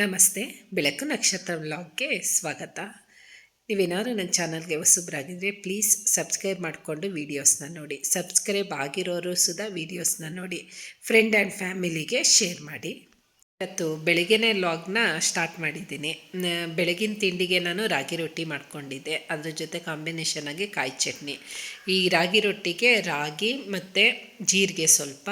ನಮಸ್ತೆ, ಬೆಳಕು ನಕ್ಷತ್ರ ವ್ಲಾಗ್ಗೆ ಸ್ವಾಗತ. ನೀವೇನಾದರೂ ನನ್ನ ಚಾನಲ್ಗೆ ಹೊಸಬ್ರಾಗಿದ್ದರೆ ಪ್ಲೀಸ್ ಸಬ್ಸ್ಕ್ರೈಬ್ ಮಾಡಿಕೊಂಡು ವೀಡಿಯೋಸ್ನ ನೋಡಿ. ಸಬ್ಸ್ಕ್ರೈಬ್ ಆಗಿರೋರು ಸುದ ವೀಡಿಯೋಸ್ನ ನೋಡಿ. ಫ್ರೆಂಡ್ ಆ್ಯಂಡ್ ಫ್ಯಾಮಿಲಿಗೆ ಶೇರ್ ಮಾಡಿ. ಇವತ್ತು ಬೆಳಗ್ಗೆನೇ ಲಾಗ್ನ ಸ್ಟಾರ್ಟ್ ಮಾಡಿದ್ದೀನಿ. ಬೆಳಗಿನ ತಿಂಡಿಗೆ ನಾನು ರಾಗಿ ರೊಟ್ಟಿ ಮಾಡ್ಕೊಂಡಿದ್ದೆ. ಅದ್ರ ಜೊತೆ ಕಾಂಬಿನೇಷನ್ ಆಗಿ ಕಾಯಿ ಚಟ್ನಿ. ಈ ರಾಗಿ ರೊಟ್ಟಿಗೆ ರಾಗಿ ಮತ್ತು ಜೀರಿಗೆ ಸ್ವಲ್ಪ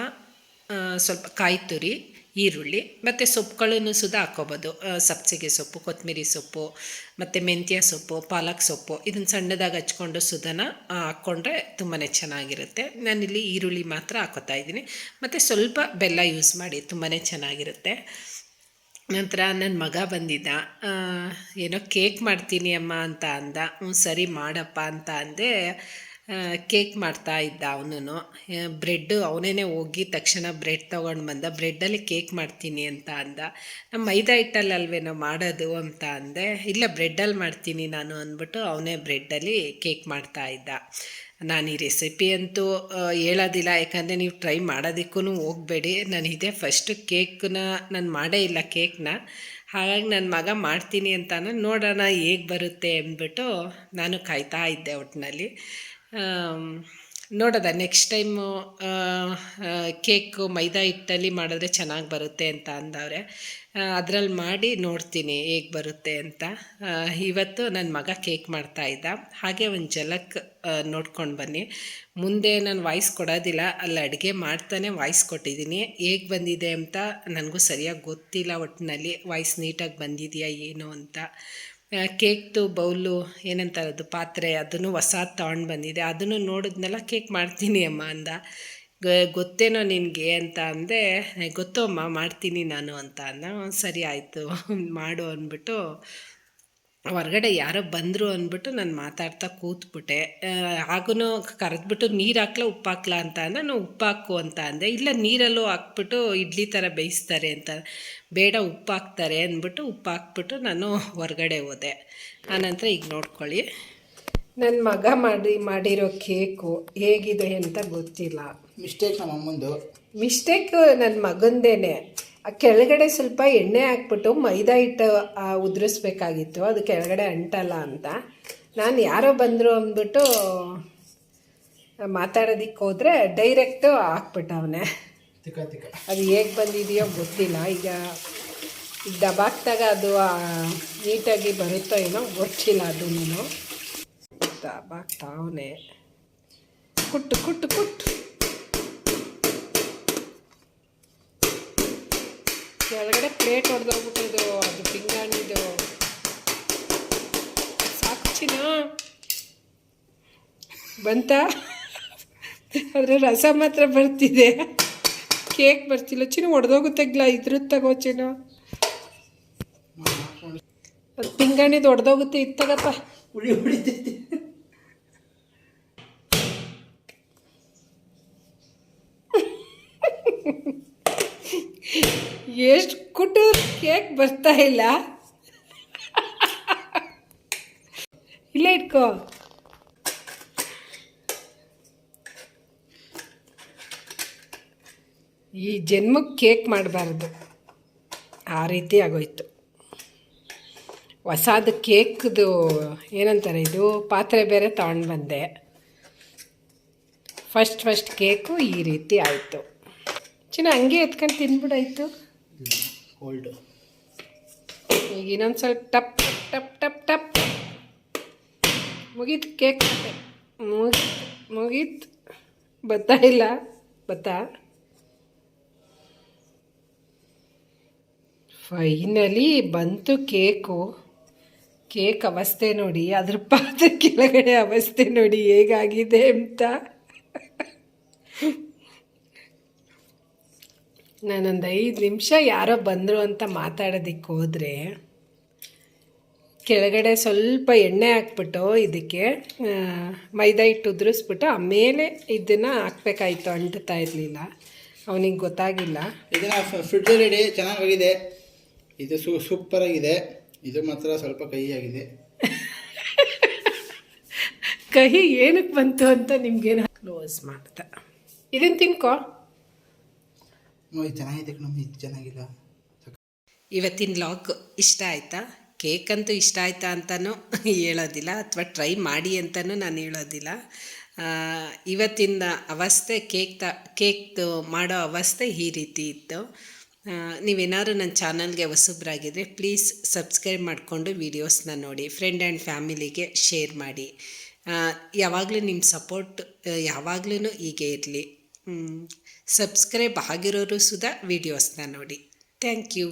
ಸ್ವಲ್ಪ ಕಾಯಿ ತುರಿ ಈರುಳ್ಳಿ, ಮತ್ತು ಸೊಪ್ಪುಗಳನ್ನು ಸುದ ಹಾಕ್ಕೋಬೋದು. ಸಬ್ಸಿಗೆ ಸೊಪ್ಪು ಕೊತ್ತಂಬರಿ ಸೊಪ್ಪು, ಮತ್ತು ಮೆಂತ್ಯ ಸೊಪ್ಪು, ಪಾಲಕ್ ಸೊಪ್ಪು, ಇದನ್ನು ಸಣ್ಣದಾಗಿ ಹಚ್ಕೊಂಡು ಸುದನ ಹಾಕ್ಕೊಂಡ್ರೆ ತುಂಬಾ ಚೆನ್ನಾಗಿರುತ್ತೆ. ನಾನಿಲ್ಲಿ ಈರುಳ್ಳಿ ಮಾತ್ರ ಹಾಕೋತಾ ಇದ್ದೀನಿ. ಮತ್ತು ಸ್ವಲ್ಪ ಬೆಲ್ಲ ಯೂಸ್ ಮಾಡಿ ತುಂಬಾ ಚೆನ್ನಾಗಿರುತ್ತೆ. ನಂತರ ನನ್ನ ಮಗ ಬಂದಿದ್ದ. ಏನೋ ಕೇಕ್ ಮಾಡ್ತೀನಿ ಅಮ್ಮ ಅಂತ ಅಂದ. ಹ್ಞೂ ಸರಿ ಮಾಡಪ್ಪ ಅಂತ ಅಂದೆ. ಕೇಕ್ ಮಾಡ್ತಾ ಇದ್ದ ಅವನು ಬ್ರೆಡ್ಡು ಅವನೇ ಹೋಗಿ ತಕ್ಷಣ ಬ್ರೆಡ್ ತೊಗೊಂಡು ಬಂದ. ಬ್ರೆಡ್ಡಲ್ಲಿ ಕೇಕ್ ಮಾಡ್ತೀನಿ ಅಂತ ಅಂದ. ನಮ್ಮ ಮೈದಾ ಹಿಟ್ಟಲ್ಲಿ ಅಲ್ವೇನೋ ಮಾಡೋದು ಅಂತ ಅಂದೆ. ಇಲ್ಲ, ಬ್ರೆಡ್ಡಲ್ಲಿ ಮಾಡ್ತೀನಿ ನಾನು ಅಂದ್ಬಿಟ್ಟು ಅವನೇ ಬ್ರೆಡ್ಡಲ್ಲಿ ಕೇಕ್ ಮಾಡ್ತಾ ಇದ್ದ. ನಾನು ಈ ರೆಸಿಪಿ ಅಂತೂ ಹೇಳೋದಿಲ್ಲ. ಯಾಕಂದರೆ ನೀವು ಟ್ರೈ ಮಾಡೋದಕ್ಕೂ ಹೋಗಬೇಡಿ. ನಾನು ಇದೇ ಫಸ್ಟು ಕೇಕ್ನ, ನಾನು ಮಾಡೇ ಇಲ್ಲ ಕೇಕ್ನ. ಹಾಗಾಗಿ ನನ್ನ ಮಗ ಮಾಡ್ತೀನಿ ಅಂತ ನೋಡೋಣ ಹೇಗೆ ಬರುತ್ತೆ ಅಂದ್ಬಿಟ್ಟು ನಾನು ಕಾಯ್ತಾ ಇದ್ದೆ ಒಟ್ಟಿನಲ್ಲಿ ನೋಡೋದ ನೆಕ್ಸ್ಟ್ ಟೈಮು ಕೇಕು ಮೈದಾ ಹಿಟ್ಟಲ್ಲಿ ಮಾಡಿದ್ರೆ ಚೆನ್ನಾಗಿ ಬರುತ್ತೆ ಅಂತ ಅಂದವ್ರೆ. ಅದರಲ್ಲಿ ಮಾಡಿ ನೋಡ್ತೀನಿ ಹೇಗೆ ಬರುತ್ತೆ ಅಂತ. ಇವತ್ತು ನನ್ನ ಮಗ ಕೇಕ್ ಮಾಡ್ತಾ ಇದ್ದ. ಹಾಗೆ ಒಂದು ಜಲಕ್ ನೋಡ್ಕೊಂಡು ಬನ್ನಿ. ಮುಂದೆ ನಾನು ವಾಯ್ಸ್ ಕೊಡೋದಿಲ್ಲ, ಅಲ್ಲಿ ಅಡುಗೆ ಮಾಡ್ತಾನೆ ವಾಯ್ಸ್ ಕೊಟ್ಟಿದ್ದೀನಿ. ಹೇಗೆ ಬಂದಿದೆ ಅಂತ ನನಗೂ ಸರಿಯಾಗಿ ಗೊತ್ತಿಲ್ಲ ಒಟ್ಟಿನಲ್ಲಿ ವಾಯ್ಸ್ ನೀಟಾಗಿ ಬಂದಿದೆಯಾ, ಏನು ಅಂತ. ಕೇಕ್ದು ಬೌಲು ಏನಂತಾರದು ಪಾತ್ರೆ ಅದನ್ನು ಹೊಸ ತಗೊಂಡು ಬಂದಿದೆ. ಅದನ್ನು ನೋಡಿದ್ನೆಲ್ಲ ಕೇಕ್ ಮಾಡ್ತೀನಿ ಅಮ್ಮ ಅಂದ. ಗೊತ್ತೇನೋ ನಿನಗೆ ಅಂತ ಅಂದೆ ಗೊತ್ತು ಅಮ್ಮ ಮಾಡ್ತೀನಿ ನಾನು ಅಂತ ಅಂದ. "ಹ್ಮ್, ಸರಿ ಆಯಿತು ಮಾಡು ಅಂದ್ಬಿಟ್ಟು ಹೊರಗಡೆ ಯಾರೋ ಬಂದರು ಅಂದ್ಬಿಟ್ಟು ನಾನು ಮಾತಾಡ್ತಾ ಕೂತ್ಬಿಟ್ಟೆ. ಆಗೂ ಕರೆದ್ಬಿಟ್ಟು ನೀರು ಹಾಕ್ಲಾ ಉಪ್ಪು ಹಾಕ್ಲಾ ಅಂತ ಅಂದ. ನಾನು ಉಪ್ಪು ಹಾಕು ಅಂತ ಅಂದೆ. ಇಲ್ಲ ನೀರಲ್ಲೂ ಹಾಕ್ಬಿಟ್ಟು ಇಡ್ಲಿ ಥರ ಬೇಯಿಸ್ತಾರೆ ಅಂತ. ಬೇಡ ಉಪ್ಪು ಹಾಕ್ತಾರೆ ಅಂದ್ಬಿಟ್ಟು ಉಪ್ಪು ಹಾಕ್ಬಿಟ್ಟು ನಾನು ಹೊರಗಡೆ ಹೋದೆ. ಆನಂತರ ಈಗ ನೋಡ್ಕೊಳ್ಳಿ. ನನ್ನ ಮಗ ಮಾಡಿ ಮಾಡಿರೋ ಕೇಕು ಹೇಗಿದೆ ಅಂತ ಗೊತ್ತಿಲ್ಲ. ಮಿಸ್ಟೇಕ್ ನಮ್ಮ ಅಮ್ಮಂದು. ಮಿಸ್ಟೇಕ್ ನನ್ನ ಮಗಂದೇನೆ. ಕೆಳಗಡೆ ಸ್ವಲ್ಪ ಎಣ್ಣೆ ಹಾಕ್ಬಿಟ್ಟು ಮೈದಾ ಹಿಟ್ಟು ಉದುರಿಸ್ಬೇಕಾಗಿತ್ತು. ಅದು ಕೆಳಗಡೆ ಅಂಟಲ್ಲ ಅಂತ. ನಾನು ಯಾರೋ ಬಂದರು ಅಂದ್ಬಿಟ್ಟು ಮಾತಾಡೋದಿಕ್ಕೆ ಹೋದರೆ ಡೈರೆಕ್ಟು ಹಾಕ್ಬಿಟ್ಟವನೆ. ಅದು ಹೇಗೆ ಬಂದಿದೆಯೋ ಗೊತ್ತಿಲ್ಲ. ಈಗ ಈಗ ದಬಾಕ್ದಾಗ ಅದು ನೀಟಾಗಿ ಬರುತ್ತೋ ಏನೋ ಗೊತ್ತಿಲ್ಲ ಅದು ದಬಾಕ್ತಾವನೆ. ಕುಟ್ಟು ಕುಟ್ಟು ಕುಟ್ಟು. ಕೆಳಗಡೆ ಪ್ಲೇಟ್ ಹೊಡೆದೋಗ್ಬಿಟ್ಟದು ಅದು ಪಿಂಗಾಣಿದು ಸಾಕ್ಷಿನ ಬಂತ? ಆದರೆ ರಸ ಮಾತ್ರ ಬರ್ತಿದೆ. ಕೇಕ್ ಬರ್ತಿಲ್ಲ. ಚಿನ್ನ ಹೊಡೆದೋಗುತ್ತಾಗ್ಲ ಇದ್ರ ತಗೋ ಚಿನ್ನ. ಅದು ಪಿಂಗಾಣಿದು ಒಡೆದೋಗುತ್ತೆ ಇತ್ತಗಪ್ಪ ತಗಪ್ಪ. ಉಳಿ ಉಳಿತೈತಿ ಎಷ್ಟು ಕುಟು ಕೇಕ್ ಬರ್ತಾ ಇಲ್ಲ. ಇಲ್ಲ ಇಟ್ಕೋ. ಈ ಜನ್ಮಕ್ಕೆ ಕೇಕ್ ಮಾಡಬಾರ್ದು. ಆ ರೀತಿ ಆಗೋಯ್ತು. ಹೊಸಾದ ಕೇಕ್ದು ಏನಂತಾರೆ ಇದು? ಪಾತ್ರೆ ಬೇರೆ ತಗೊಂಡು ಬಂದೆ. ಫಸ್ಟ್ ಫಸ್ಟ್ ಕೇಕು ಈ ರೀತಿ ಆಯಿತು. ಚಿನ್ನ ಹಂಗೆ ಎತ್ಕೊಂಡು ತಿನ್ಬಿಡಾಯ್ತು ಕೋಲ್ಡ್ ಈಗ ಇನ್ನೊಂದು ಸ್ವಲ್ಪ ಟಪ್ ಟಪ್ ಟಪ್ ಟಪ್ ಮುಗೀತು ಕೇಕ್ ಮುಗಿ ಮುಗೀತು ಬತ್ತಾ ಇಲ್ಲ? ಬತ್ತಾ? ಫೈನಲಿ ಬಂತು ಕೇಕು. ಕೇಕ್ ಅವಸ್ಥೆ ನೋಡಿ ಅದ್ರ ಪಾತ್ರೆ ಕೆಳಗಡೆ ಅವಸ್ಥೆ ನೋಡಿ ಹೇಗಾಗಿದೆ ಅಂತ. ನಾನೊಂದು ಐದು ನಿಮಿಷ ಯಾರೋ ಬಂದರು ಅಂತ ಮಾತಾಡೋದಕ್ಕೆ ಹೋದರೆ ಕೆಳಗಡೆ ಸ್ವಲ್ಪ ಎಣ್ಣೆ ಹಾಕ್ಬಿಟ್ಟು ಇದಕ್ಕೆ ಮೈದಾ ಹಿಟ್ಟು ಉದುರಿಸ್ಬಿಟ್ಟು ಆಮೇಲೆ ಇದನ್ನು ಹಾಕ್ಬೇಕಾಯ್ತು ಅಂಟುತ್ತಾ ಇರಲಿಲ್ಲ. ಅವನಿಗೆ ಗೊತ್ತಾಗಿಲ್ಲ. ಇದನ್ನು ಫ್ರಿಡ್ಜ್ ರೆಡಿ ಚೆನ್ನಾಗಿದೆ ಇದು ಸೂ ಸೂಪರ್ ಆಗಿದೆ ಇದು ಮಾತ್ರ ಸ್ವಲ್ಪ ಕಹಿ ಆಗಿದೆ ಕಹಿ ಏನಕ್ಕೆ ಬಂತು ಅಂತ ನಿಮ್ಗೇನು ಕ್ಲೋಸ್ ಮಾಡ್ತಾ ಇದನ್ನು ತಿನ್ಕೋ. ಇದು ಚೆನ್ನಾಗಿದೆ ಕಣಮ್ಮ, ಇದು ಚೆನ್ನಾಗಿಲ್ಲ. ಇವತ್ತಿನ ಲಾಗ್ ಇಷ್ಟ ಆಯಿತಾ? ಕೇಕ್ ಅಂತೂ ಇಷ್ಟ ಆಯಿತಾ ಅಂತಲೂ ಹೇಳೋದಿಲ್ಲ, ಅಥವಾ ಟ್ರೈ ಮಾಡಿ ಅಂತಲೂ ನಾನು ಹೇಳೋದಿಲ್ಲ. ಇವತ್ತಿನ ಅವಸ್ಥೆ, ಕೇಕ್ ತ ಕೇಕ್ದು ಮಾಡೋ ಅವಸ್ಥೆ ಈ ರೀತಿ ಇತ್ತು. ನೀವೇನಾದ್ರು ನನ್ನ ಚಾನಲ್ಗೆ ಹೊಸಬ್ರಾಗಿದ್ದರೆ ಪ್ಲೀಸ್ ಸಬ್ಸ್ಕ್ರೈಬ್ ಮಾಡಿಕೊಂಡು ವೀಡಿಯೋಸ್ನ ನೋಡಿ, ಫ್ರೆಂಡ್ ಆ್ಯಂಡ್ ಫ್ಯಾಮಿಲಿಗೆ ಶೇರ್ ಮಾಡಿ. ಯಾವಾಗಲೂ ನಿಮ್ಮ ಸಪೋರ್ಟ್ ಯಾವಾಗಲೂ ಹೀಗೆ ಇರಲಿ. ಸಬ್ಸ್ಕ್ರೈಬ್ ಆಗಿರೋರು ಸುಧಾ ವೀಡಿಯೋಸ್ನ ನೋಡಿ. Thank you